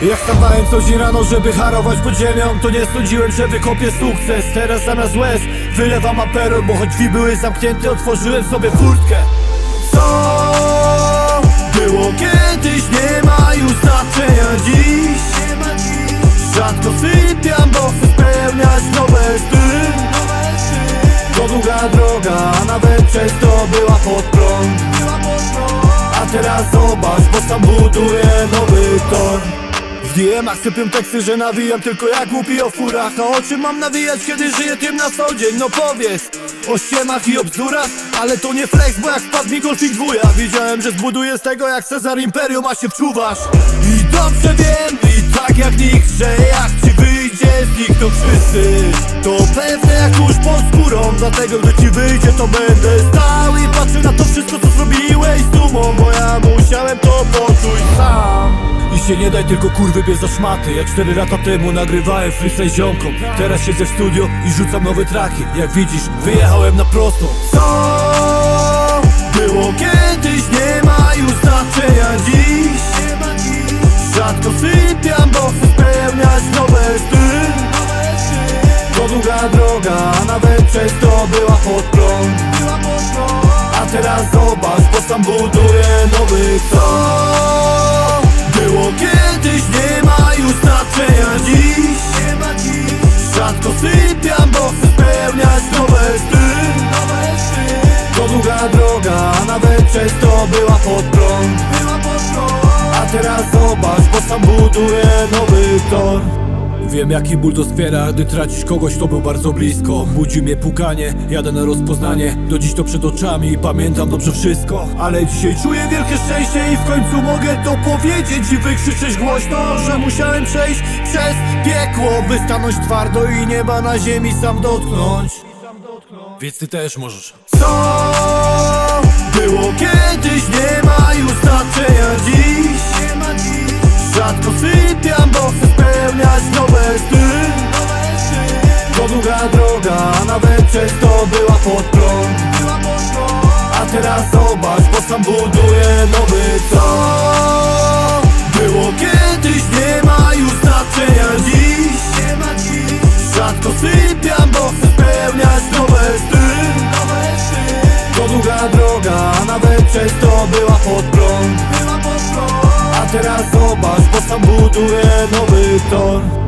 Jak stawałem co dzień rano, żeby harować pod ziemią To nie sądziłem, że wykopię sukces. Teraz zamiast łez wylewam aperol Bo choć drzwi były zamknięte, otworzyłem sobie furtkę. Co było kiedyś, nie ma już znaczenia dziś. Rzadko sypiam, bo chcę spełniać nowe sny. To długa droga, a nawet często była pod prąd. A teraz zobacz, bo sam buduję nowy tor w DM-ach sypią teksty, że nawijam tylko jak głupi o furach. A o czym mam nawijać, kiedy żyję tym na co dzień? No powiedz o ściemach i o bzdurach Ale to nie flex, bo jak wpadł mi golfik dwuja Wiedziałem, że zbuduję z tego jak Cezar Imperium, a się wczuwasz. I dobrze wiem, i tak jak nikt, że jak ci wyjdzie z nich to wszyscy To pewne jak kurz pod skórą. Dlatego gdy ci wyjdzie to będę stał I patrzę na to wszystko co zrobiłeś z dumą Bo ja musiałem to i się nie daj tylko kurwy bierz za szmaty. Jak cztery lata temu nagrywałem freestyle ziomką Teraz siedzę w studio i rzucam nowe traki. Jak widzisz, wyjechałem na prosto Co było kiedyś, nie ma już znaczenia dziś. Rzadko sypiam, bo chcę spełniać nowe sny. To długa droga, a nawet często była pod prąd. A teraz zobacz, bo sam buduję nowy tor teraz zobacz, bo sam buduję nowy tor. Wiem jaki ból to zbiera, gdy tracisz kogoś, kto był bardzo blisko. Budzi mnie pukanie, jadę na rozpoznanie. Do dziś to przed oczami i pamiętam dobrze wszystko. Ale dzisiaj czuję wielkie szczęście i w końcu mogę to powiedzieć I wykrzyczeć głośno, że musiałem przejść przez piekło By stanąć twardo i nieba na ziemi sam dotknąć. Więc ty też możesz. Co Rzadko sypiam, bo chcę spełniać nowe sny. To długa droga, a nawet często była pod prąd. A teraz zobacz, bo sam buduję nowy tor Było kiedyś, nie ma już znaczenia dziś. Rzadko sypiam, bo chcę spełniać nowe sny. To długa droga, a nawet często była pod prąd. A teraz sam buduję nowy tor